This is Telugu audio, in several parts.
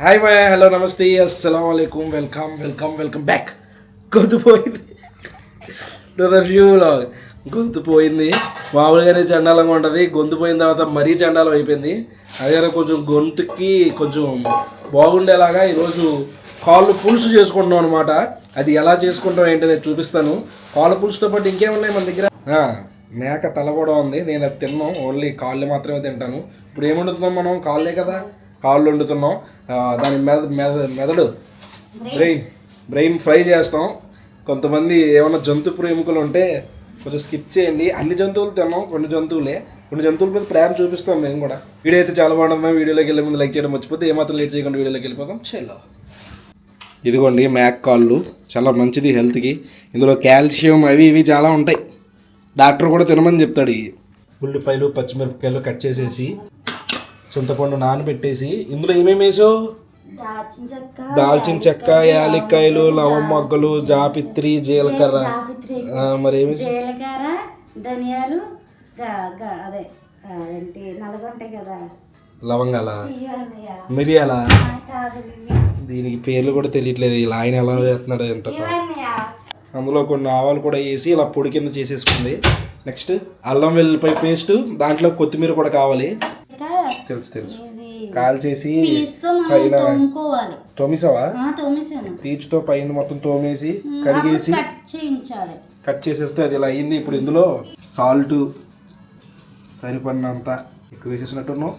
హాయ్ బాయ్ హలో నమస్తే అస్సలం అయికం వెల్కమ్ వెల్కమ్ వెల్కమ్ బ్యాక్ గొంతు పోయింది వ్యూ గొంతు పోయింది మామూలుగానే చండాలంగా ఉంటుంది. గొంతు పోయిన తర్వాత మరీ చండాలం అయిపోయింది. అదే కొంచెం గొంతుకి కొంచెం బాగుండేలాగా ఈరోజు కాళ్ళు పులుసు చేసుకుంటున్నాం అనమాట అది ఎలా చేసుకుంటాం ఏంటో నేను చూపిస్తాను. కాళ్ళు పులుసుతో పాటు ఇంకేమున్నాయి మన దగ్గర? మేక తల కూడా ఉంది. నేను అది తిన్నాం. ఓన్లీ కాళ్ళు మాత్రమే తింటాను. ఇప్పుడు ఏం వండుతున్నాం మనం? కాళ్ళే కదా. కాళ్ళు వండుతున్నాం. దాని మెద మెద మెదడు. బ్రెయిన్ బ్రెయిన్ ఫ్రై చేస్తాం. కొంతమంది ఏమైనా జంతు ప్రేమికులు ఉంటే కొంచెం స్కిప్ చేయండి. అన్ని జంతువులు తిన్నాం కొన్ని జంతువులే. కొన్ని జంతువుల మీద ప్రేమ చూపిస్తాం మేము కూడా. వీడియో అయితే చాలా బాగుంటుంది. వీడియోలోకి వెళ్ళే ముందు లైక్ చేయడం మర్చిపోతే ఏమాత్రం లేట్ చేయకుండా వీడియోలోకి వెళ్ళిపోతాం చెల్లో ఇదిగోండి మ్యాక్ కాళ్ళు. చాలా మంచిది హెల్త్కి. ఇందులో కాల్షియం అవి ఇవి చాలా ఉంటాయి. డాక్టర్ కూడా తినమని చెప్తాడు ఇవి. ఉల్లిపాయలు పచ్చిమిరపకాయలు కట్ చేసేసి చింతపండు నానబెట్టేసి ఇందులో ఏమేమి వేసావు? దాల్చిన చెక్క యాలక్కాయలు లవం మొగ్గలు జాపిత్రి జీలకర్ర. మరి ఏమి జీలకర్ర ధనియాలు అదే ఏంటి నల్లగుంటాయి కదా. లవంగాల. మిరియాల. దీనికి పేర్లు కూడా తెలియట్లేదు ఇలా ఆయన ఎలా చేస్తున్నాడు ఏంటో. అందులో కొన్ని ఆవాలు కూడా వేసి ఇలా పొడి కింద చేసేసుకుంది. నెక్స్ట్ అల్లం వెల్లిపాయ పేస్ట్ దాంట్లో కొత్తిమీర కూడా కావాలి. తెలుసు తెలుసు. పీస్తో మనం పైన తోమిసావా? పీచుతో పైన మొత్తం తోమేసి కడిగేసి కట్ చేయించాలి. కట్ చేసేస్తే అది ఇలా అయింది. ఇప్పుడు ఇందులో సాల్ట్ సరిపడినంత ఎక్కువ వేసేసినట్టున్నావు.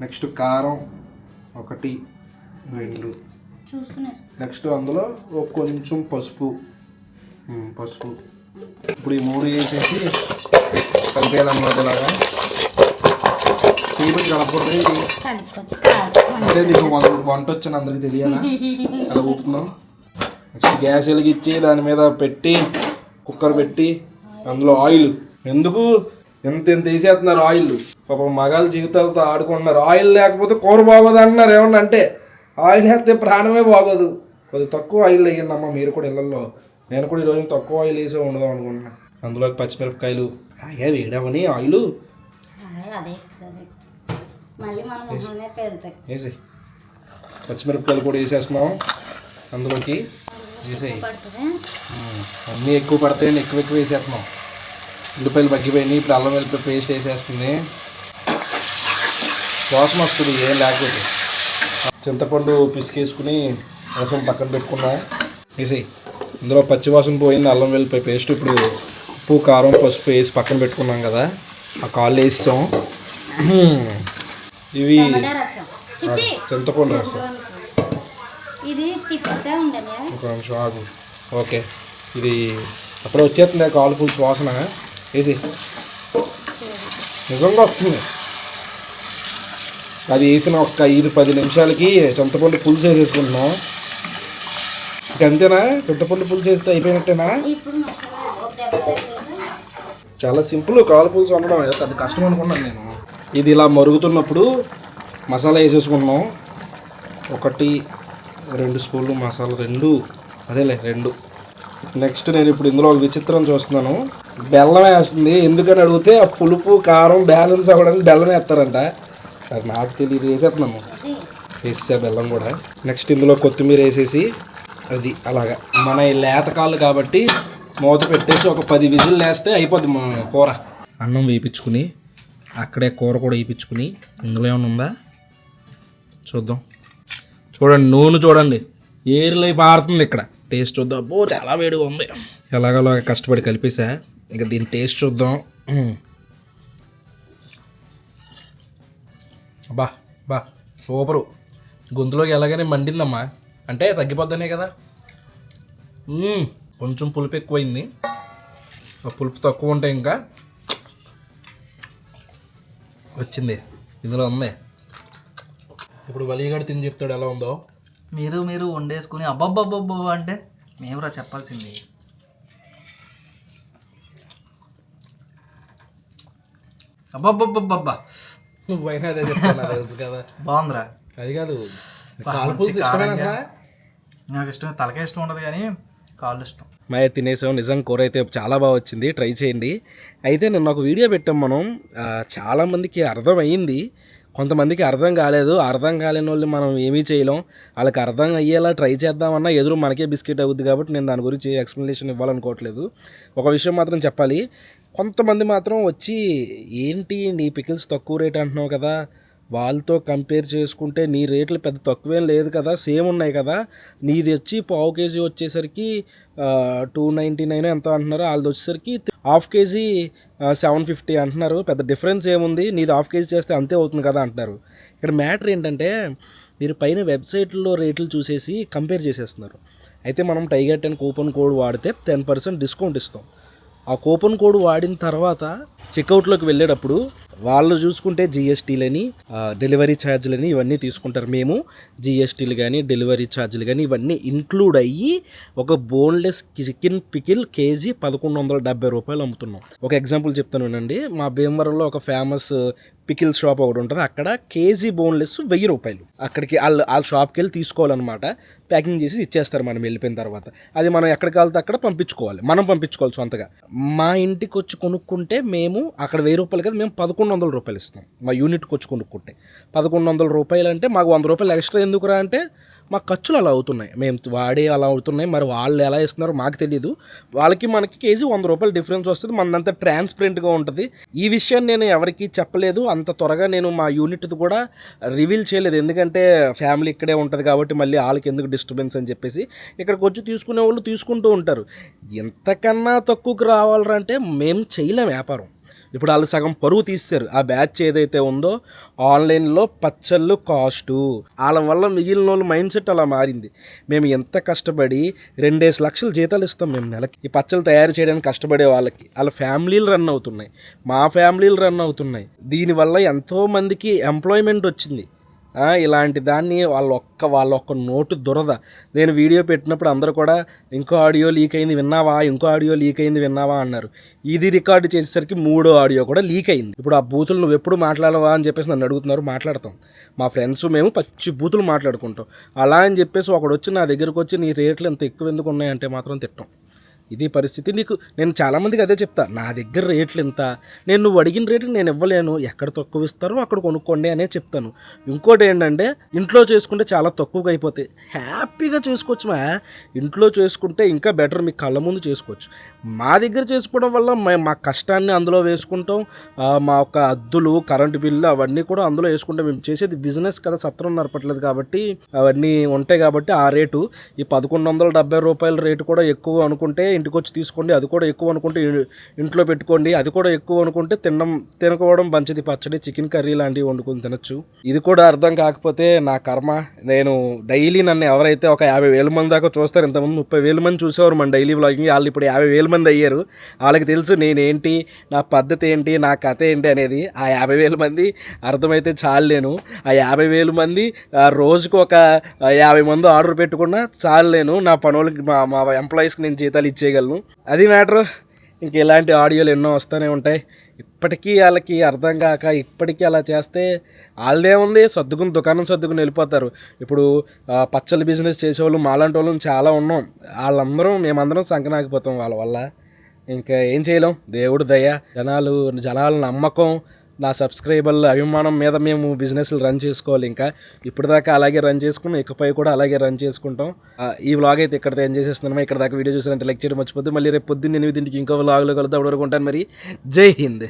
నెక్స్ట్ కారం ఒకటి రెండు. నెక్స్ట్ అందులో కొంచెం పసుపు. పసుపు. ఇప్పుడు ఈ మూడు వేసేసి కలిపేయాలన్నమాట ఇలాగా. కొంచెం కలపకూడదు అంటే నీకు వంట వంట వచ్చని అందరికి తెలియాలా అలా ఊపుతున్నాం నెక్స్ట్ గ్యాస్ వెలిగించి దాని మీద పెట్టి కుక్కర్ పెట్టి అందులో ఆయిల్. ఎందుకు? ఎంత ఎంత వేసేస్తున్నారు ఆయిల్? పాపం మగాళ్ళ జీవితాలతో ఆడుకుంటున్నారు. ఆయిల్ లేకపోతే కూర బాగోదు అంటున్నారు. ఏమన్నా అంటే ఆయిల్ వేస్తే ప్రాణమే బాగోదు. కొద్దిగా తక్కువ ఆయిల్ వేయండి అమ్మ. మీరు కూడా ఇళ్ళల్లో నేను కూడా ఈరోజు తక్కువ ఆయిల్ వేసే ఉండదాం అనుకుంటున్నా. అందులోకి పచ్చిమిరపకాయలు. హాయిగా వేయడమని ఆయిల్. అదే. మళ్ళీ మన మొహంలోనే పేరుతాయి వేసేయి పచ్చిమిరపకాయలు కూడా వేసేస్తున్నాం. అందులోకి వేసేయి అన్నీ ఎక్కువ పడతాయని ఎక్కువ ఎక్కువ వేసేస్తున్నాం. ఉల్లిపాయలు మగ్గిపోయినాయి ఇప్పుడు అల్లం వెల్లిపాయ పేస్ట్ వేసేస్తుంది. వాసన వస్తుంది ఏం లేకపోతే. చింతపండు పిసికేసుకుని రసం పక్కన పెట్టుకున్నాం. వేసేయి ఇందులో పచ్చి వాసన పోయింది అల్లం వెల్లిపాయ పేస్ట్ ఇప్పుడు ఉప్పు కారం పసుపు వేసి పక్కన పెట్టుకున్నాం కదా. ఆ కాళ్ళు వేసాం ఇవి చింతపండు రసం. ఇది తిప్పుతూ ఉండని ఒక నిమిషం ఆగు. ఓకే. ఇది అప్పుడు వచ్చేస్తుంది కాలు పులుసు వాసన. వేసి నిజంగా వస్తుంది. అది వేసిన ఒక్క ఐదు పది నిమిషాలకి చింతపండు పులుసు వేసేసుకుంటున్నాం. అంతేనా? చింతపండు పులుసు వేస్తే అయిపోయినట్టేనా? ఒక? చాలా సింపుల్ కాలు పులుసు వండడం. పెద్ద కష్టం అనుకున్నాను నేను. ఇది ఇలా మరుగుతున్నప్పుడు మసాలా వేసేసుకున్నాం ఒకటి రెండు స్పూన్లు మసాలా రెండు అదేలే రెండు. నెక్స్ట్ నేను ఇప్పుడు ఇందులో ఒక విచిత్రం చూస్తున్నాను. బెల్లం వేస్తుంది. ఎందుకని అడిగితే ఆ పులుపు కారం బ్యాలెన్స్ అవ్వడానికి బెల్లం వేస్తారంట. అది నాకు తెలియదు వేసేస్తున్నాము వేసి వేసా బెల్లం కూడా. నెక్స్ట్ ఇందులో కొత్తిమీర వేసేసి అది అలాగా. మన ఈ లేత కాళ్ళు కాబట్టి మూత పెట్టేసి ఒక పది విజిల్ వేస్తే అయిపోద్ది మా కూర. అన్నం వేయించుకుని అక్కడే కూర కూడా వేయించుకుని ఇందులో ఏమైనా ఉందా? చూద్దాం. చూడండి నూనె చూడండి. ఏరులై పారుతుంది ఇక్కడ. టేస్ట్ చూద్దాం. అబ్బో చాలా వేడిగా ఉంది. ఎలాగలా కష్టపడి కలిపేసా. ఇంకా దీని టేస్ట్ చూద్దాం. బా బా సూపరు. గొంతులోకి ఎలాగైనా మండిందమ్మా. అంటే తగ్గిపోద్దనే కదా. కొంచెం పులుపు ఎక్కువైంది. ఆ పులుపు తక్కువ ఉంటే ఇంకా వచ్చింది. ఇందులో ఉంది ఇప్పుడు వలిగడ తిని చెప్తాడు ఎలా ఉందో. మీరు మీరు వండేసుకుని అబ్బబ్బబ్బబ్బ అంటే మేమురా చెప్పాల్సింది. అబ్బబ్బబ్బబ్బబ్బా. నువ్వైనా అదే చెప్తాను నాకు తెలుసు కదా. బాగుందిరా. అది కాదు. ఇష్టమేనా? నాకు ఇష్టం తలకే ఇష్టం ఉండదు కానీ కాళ్ళు ఇష్టం. మాయ తినేసాం నిజం కూర అయితే చాలా బాగా వచ్చింది. ట్రై చేయండి. అయితే నిన్న ఒక వీడియో పెట్టాం మనం. చాలామందికి అర్థమైంది. కొంతమందికి అర్థం కాలేదు. అర్థం కాలేని వాళ్ళు మనం ఏమీ చేయలేం. వాళ్ళకి అర్థం అయ్యేలా ట్రై చేద్దామన్నా ఎదురు మనకే బిస్కెట్ అవుద్ది కాబట్టి నేను దాని గురించి ఎక్స్ప్లెనేషన్ ఇవ్వాలనుకోవట్లేదు. ఒక విషయం మాత్రం చెప్పాలి. కొంతమంది మాత్రం వచ్చి ఏంటి నీ పికిల్స్ తక్కువ రేట్ అంటున్నావు కదా? వాళ్ళతో కంపేర్ చేసుకుంటే నీ రేట్లు పెద్ద తక్కువేం లేదు కదా సేమ్ ఉన్నాయి కదా. నీది వచ్చి పావు కేజీ వచ్చేసరికి టూ నైంటీ నైన్ ఎంత అంటున్నారు. వాళ్ళది వచ్చేసరికి హాఫ్ కేజీ సెవెన్ ఫిఫ్టీ అంటున్నారు. పెద్ద డిఫరెన్స్ ఏముంది? నీది హాఫ్ కేజీ చేస్తే అంతే అవుతుంది కదా అంటున్నారు. ఇక్కడ మ్యాటర్ ఏంటంటే మీరు పైన వెబ్సైట్లో రేట్లు చూసేసి కంపేర్ చేసేస్తున్నారు. అయితే మనం టైగర్ టెన్ కూపన్ కోడ్ వాడితే టెన్ పర్సెంట్ డిస్కౌంట్ ఇస్తాం. ఆ కూపన్ కోడ్ వాడిన తర్వాత చెక్అవుట్లోకి వెళ్ళేటప్పుడు వాళ్ళు చూసుకుంటే జిఎస్టీలని డెలివరీ ఛార్జీలని ఇవన్నీ తీసుకుంటారు. మేము జిఎస్టీలు కానీ డెలివరీ ఛార్జీలు కానీ ఇవన్నీ ఇంక్లూడ్ అయ్యి ఒక బోన్లెస్ చికెన్ పికిల్ కేజీ పదకొండు వందల డెబ్బై రూపాయలు అమ్ముతున్నాం. ఒక ఎగ్జాంపుల్ చెప్తాను వినండి. మా భీమవరంలో ఒక ఫేమస్ పికిల్ షాప్ ఒకటి ఉంటుంది. అక్కడ కేజీ బోన్లెస్ వెయ్యి రూపాయలు. అక్కడికి వాళ్ళు వాళ్ళ షాప్కి వెళ్ళి తీసుకోవాలన్నమాట. ప్యాకింగ్ చేసి ఇచ్చేస్తారు మనం వెళ్ళిపోయిన తర్వాత. అది మనం ఎక్కడికి వెళ్తే అక్కడ పంపించుకోవాలి. మనం పంపించుకోవాలి సొంతగా. మా ఇంటికి వచ్చి కొనుక్కుంటే మేము అక్కడ వెయ్యి రూపాయలు కదా మేము పదకొండు వందల రూపాయలు ఇస్తాం. మా యూనిట్కి వచ్చి కొనుక్కుంటే. పదకొండు వందల రూపాయలు అంటే మాకు వంద రూపాయలు ఎక్స్ట్రా ఎందుకురా అంటే మా ఖర్చులు అలా అవుతున్నాయి. మేము వాడే అలా అవుతున్నాయి. మరి వాళ్ళు ఎలా ఇస్తున్నారో మాకు తెలియదు వాళ్ళకి మనకి కేజీ వంద రూపాయలు డిఫరెన్స్ వస్తుంది. మనంతా ట్రాన్స్పరెంట్గా ఉంటుంది. ఈ విషయాన్ని నేను ఎవరికి చెప్పలేదు. అంత త్వరగా నేను మా యూనిట్ది కూడా రివీల్ చేయలేదు. ఎందుకంటే ఫ్యామిలీ ఇక్కడే ఉంటుంది కాబట్టి మళ్ళీ వాళ్ళకి ఎందుకు డిస్టర్బెన్స్ అని చెప్పేసి ఇక్కడికి వచ్చి తీసుకునే వాళ్ళు తీసుకుంటూ ఉంటారు. ఎంతకన్నా తక్కువకు రావాలంటే మేము చేయలేం వ్యాపారం. ఇప్పుడు వాళ్ళు సగం పరువు తీస్తారు ఆ బ్యాచ్ ఏదైతే ఉందో ఆన్లైన్లో పచ్చళ్ళు కాస్టు. వాళ్ళ వల్ల మిగిలిన వాళ్ళు మైండ్ సెట్ అలా మారింది. మేము ఎంత కష్టపడి రెండేసి లక్షలు జీతాలు ఇస్తాం మేము నెలకి. ఈ పచ్చళ్ళు తయారు చేయడానికి కష్టపడే వాళ్ళకి వాళ్ళ ఫ్యామిలీలు రన్ అవుతున్నాయి. మా ఫ్యామిలీలు రన్ అవుతున్నాయి. దీనివల్ల ఎంతోమందికి ఎంప్లాయ్మెంట్ వచ్చింది. ఇలాంటి దాన్ని వాళ్ళ ఒక్క వాళ్ళ ఒక్క నోటు దురద. నేను వీడియో పెట్టినప్పుడు అందరూ కూడా ఇంకో ఆడియో లీక్ అయింది విన్నావా? ఇంకో ఆడియో లీక్ అయింది విన్నావా? అన్నారు. ఇది రికార్డు చేసేసరికి మూడో ఆడియో కూడా లీక్ అయింది. ఇప్పుడు ఆ బూతులు నువ్వు ఎప్పుడు మాట్లాడవా అని చెప్పేసి నన్ను అడుగుతున్నారు మాట్లాడతాం. మా ఫ్రెండ్స్ మేము పచ్చి బూతులు మాట్లాడుకుంటాం. అలా అని చెప్పేసి ఒకడు వచ్చి నా దగ్గరకు వచ్చి నీ రేట్లు ఎంత ఎక్కువ ఎందుకు ఉన్నాయంటే మాత్రం తిట్టాం. ఇది పరిస్థితి. నీకు నేను చాలామందికి అదే చెప్తా నా దగ్గర రేట్లు ఎంత? నేను నువ్వు అడిగిన రేటుకి నేను ఇవ్వలేను. ఎక్కడ తక్కువ ఇస్తారో అక్కడ కొనుక్కోండి అనే చెప్తాను. ఇంకోటి ఏంటంటే ఇంట్లో చేసుకుంటే చాలా తక్కువగా అయిపోతాయి. హ్యాపీగా చేసుకోవచ్చు మా ఇంట్లో చేసుకుంటే ఇంకా బెటర్ మీ కళ్ళ ముందు చేసుకోవచ్చు. మా దగ్గర చేసుకోవడం వల్ల మే- మా కష్టాన్ని అందులో వేసుకుంటాం. మా యొక్క అద్దులు కరెంటు బిల్లు అవన్నీ కూడా అందులో వేసుకుంటాం. మేము చేసేది బిజినెస్ కదా సత్రం నడపట్లేదు కాబట్టి అవన్నీ ఉంటాయి కాబట్టి ఆ రేటు. ఈ పదకొండు వందల డెబ్బై రూపాయల రేటు కూడా ఎక్కువ అనుకుంటే ఇంటికి వచ్చి తీసుకోండి. అది కూడా ఎక్కువ అనుకుంటే ఇంట్లో పెట్టుకోండి. అది కూడా ఎక్కువ అనుకుంటే తినడం తినకపోవడం మంచిది. పచ్చడి చికెన్ కర్రీ లాంటివి వండుకొని తినచ్చు. ఇది కూడా అర్థం కాకపోతే నా కర్మ. నేను డైలీ నన్ను ఎవరైతే ఒక యాభై వేల మంది దాకా చూస్తారు ఇంతకుముందు ముప్పై వేల మంది చూసేవారు మన డైలీ వ్లాగింగ్. వాళ్ళు ఇప్పుడు యాభై వేల మంది అయ్యారు. వాళ్ళకి తెలుసు నేనేంటి నా పద్ధతి ఏంటి నా కథ ఏంటి అనేది. ఆ యాభై వేల మంది అర్థమైతే చాలు ఆ యాభై వేల మంది రోజుకు ఒక యాభై మంది ఆర్డర్ పెట్టుకున్నా చాలు నా పనులకి మా మా ఎంప్లాయీస్కి నేను జీతాలు ఇచ్చే చేయగలను. అది మ్యాటర్. ఇంక ఇలాంటి ఆడియోలు ఎన్నో వస్తూనే ఉంటాయి. ఇప్పటికీ వాళ్ళకి అర్థం కాక ఇప్పటికీ అలా చేస్తే వాళ్ళదే ఉంది. సర్దుకుని దుకాణం సర్దుకుని వెళ్ళిపోతారు. ఇప్పుడు పచ్చల బిజినెస్ చేసేవాళ్ళు మాలాంటి వాళ్ళు చాలా ఉన్నాం. వాళ్ళందరం మేమందరం సంకనాగిపోతాం వాళ్ళ వల్ల. ఇంకా ఏం చేయలేం. దేవుడు దయ జనాలు జనాల నమ్మకం నా సబ్స్క్రైబర్ల అభిమానం మీద మేము బిజినెస్లు రన్ చేసుకోవాలి ఇంకా. ఇప్పటిదాకా అలాగే రన్ చేసుకున్నాం ఇకపై కూడా అలాగే రన్ చేసుకుంటాం. ఈ వ్లాగ్ అయితే ఇక్కడ ఎంజాయ్ చేస్తున్నాము ఇక్కడ దాకా వీడియో చూసారంటే లైక్ చేయడం మర్చిపోతే మళ్ళీ రేపు పొద్దున్న ఎనిమిదింటికి ఇంకో వ్లాగ్లో కలుద్దాం. అప్పటి వరకు ఉంటాను మరి. జై హింద్.